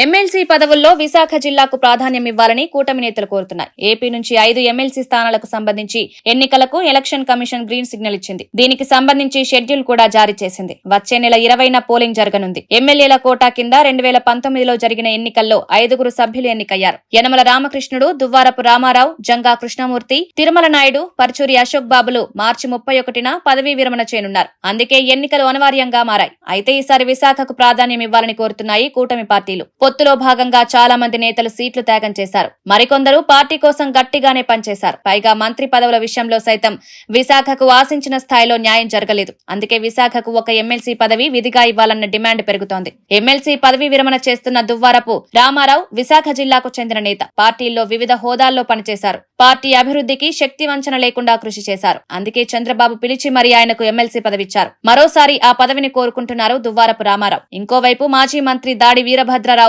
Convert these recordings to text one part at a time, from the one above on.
MLC పదవుల్లో విశాఖ జిల్లాకు ప్రాధాన్యం ఇవ్వాలని కూటమి నేతలు కోరుతున్నారు ఏపీ నుంచి ఐదు ఎమ్మెల్సీ స్థానాలకు సంబంధించి ఎన్నికలకు ఎలక్షన్ కమిషన్ గ్రీన్ సిగ్నల్ ఇచ్చింది. దీనికి సంబంధించి షెడ్యూల్ కూడా జారీ చేసింది. వచ్చే నెల ఇరవైన పోలింగ్ జరగనుంది. ఎమ్మెల్యేల కోటా కింద రెండు వేల పంతొమ్మిదిలో జరిగిన ఎన్నికల్లో ఐదుగురు సభ్యులు ఎన్నికయ్యారు. యనమల రామకృష్ణుడు దువ్వారపు రామారావు జంగా కృష్ణమూర్తి తిరుమల నాయుడు పరుచూరి అశోక్ బాబులు మార్చి ముప్పై ఒకటిన పదవీ విరమణ చేయనున్నారు. అందుకే ఎన్నికలు అనివార్యంగా మారాయి. అయితే ఈసారి విశాఖకు ప్రాధాన్యం ఇవ్వాలని కోరుతున్నాయి కూటమి పార్టీలు. పొత్తులో భాగంగా చాలా మంది నేతలు సీట్లు త్యాగం చేశారు. మరికొందరు పార్టీ కోసం గట్టిగానే పనిచేశారు. పైగా మంత్రి పదవుల విషయంలో సైతం విశాఖకు ఆశించిన స్థాయిలో న్యాయం జరగలేదు. అందుకే విశాఖకు ఒక ఎమ్మెల్సీ పదవి విధిగా ఇవ్వాలన్న డిమాండ్ పెరుగుతోంది. ఎమ్మెల్సీ పదవి విరమణ చేస్తున్న దువ్వారపు రామారావు విశాఖ జిల్లాకు చెందిన నేత. పార్టీల్లో వివిధ హోదాల్లో పనిచేశారు. పార్టీ అభివృద్ధికి శక్తి వంచన లేకుండా కృషి చేశారు. అందుకే చంద్రబాబు పిలిచి మరి ఆయనకు ఎమ్మెల్సీ పదవిచ్చారు. మరోసారి ఆ పదవిని కోరుకుంటున్నారు దువ్వారపు రామారావు. ఇంకోవైపు మాజీ మంత్రి దాడి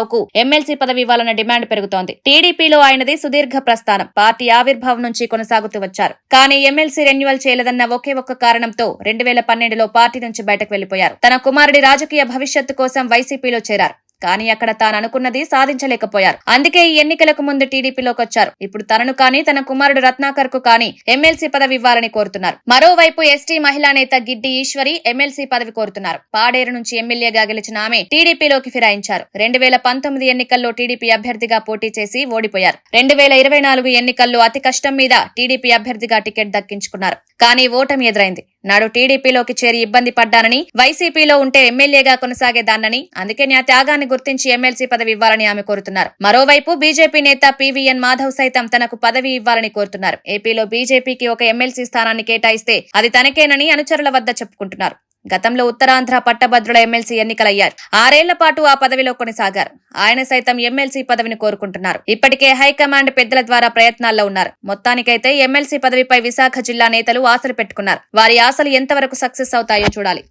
రావుకు ఎమ్మెల్సీ పదవి ఇవ్వాలన్న డిమాండ్ పెరుగుతోంది. టీడీపీలో ఆయనది సుదీర్ఘ ప్రస్థానం. పార్టీ ఆవిర్భావం నుంచి కొనసాగుతూ వచ్చారు. కానీ ఎమ్మెల్సీ రెన్యువల్ చేయలేదన్న ఒకే ఒక్క కారణంతో రెండు వేల పన్నెండులో పార్టీ నుంచి బయటకు వెళ్ళిపోయారు తన కుమారుడి రాజకీయ భవిష్యత్తు కోసం వైసీపీలో చేరారు. కానీ అక్కడ తాను అనుకున్నది సాధించలేకపోయారు. అందుకే ఈ ఎన్నికలకు ముందు టీడీపీలోకి వచ్చారు. ఇప్పుడు తనను కానీ తన కుమారుడు రత్నాకర్కు కానీ ఎమ్మెల్సీ పదవి ఇవ్వాలని కోరుతున్నారు. మరోవైపు ఎస్టీ మహిళా నేత గిడ్డి ఈశ్వరి ఎమ్మెల్సీ పదవి కోరుతున్నారు. పాడేరు నుంచి ఎమ్మెల్యేగా గెలిచిన ఆమె టీడీపీలోకి ఫిరాయించారు. రెండు వేల పంతొమ్మిది ఎన్నికల్లో టీడీపీ అభ్యర్థిగా పోటీ చేసి ఓడిపోయారు. రెండు వేల ఇరవై నాలుగు ఎన్నికల్లో అతి కష్టం మీద టీడీపీ అభ్యర్థిగా టికెట్ దక్కించుకున్నారు. కానీ ఓటమి ఎదురైంది. నాడు టీడీపీలోకి చేరి ఇబ్బంది పడ్డానని వైసీపీలో ఉంటే ఎమ్మెల్యేగా కొనసాగేదాన్నని అందుకే నా త్యాగాన్ని గుర్తించి ఎమ్మెల్సీ పదవి ఇవ్వాలని ఆమె కోరుతున్నారు. మరోవైపు బీజేపీ నేత పీవీఎన్ మాధవ్ సైతం తనకు పదవి ఇవ్వాలని కోరుతున్నారు. ఏపీలో బీజేపీకి ఒక ఎమ్మెల్సీ స్థానాన్ని కేటాయిస్తే అది తనకేనని అనుచరుల వద్ద చెప్పుకుంటున్నారు. గతంలో ఉత్తరాంధ్ర పట్టభద్రుల ఎమ్మెల్సీ ఎన్నికలయ్యారు. ఆరేళ్ళ పాటు ఆ పదవిలో కొనసాగారు. ఆయన సైతం ఎమ్మెల్సీ పదవిని కోరుకుంటున్నారు. ఇప్పటికే హైకమాండ్ పెద్దల ద్వారా ప్రయత్నాల్లో ఉన్నారు. మొత్తానికైతే ఎమ్మెల్సీ పదవిపై విశాఖ జిల్లా నేతలు ఆశలు పెట్టుకున్నారు. వారి ఆశలు ఎంతవరకు సక్సెస్ అవుతాయో చూడాలి.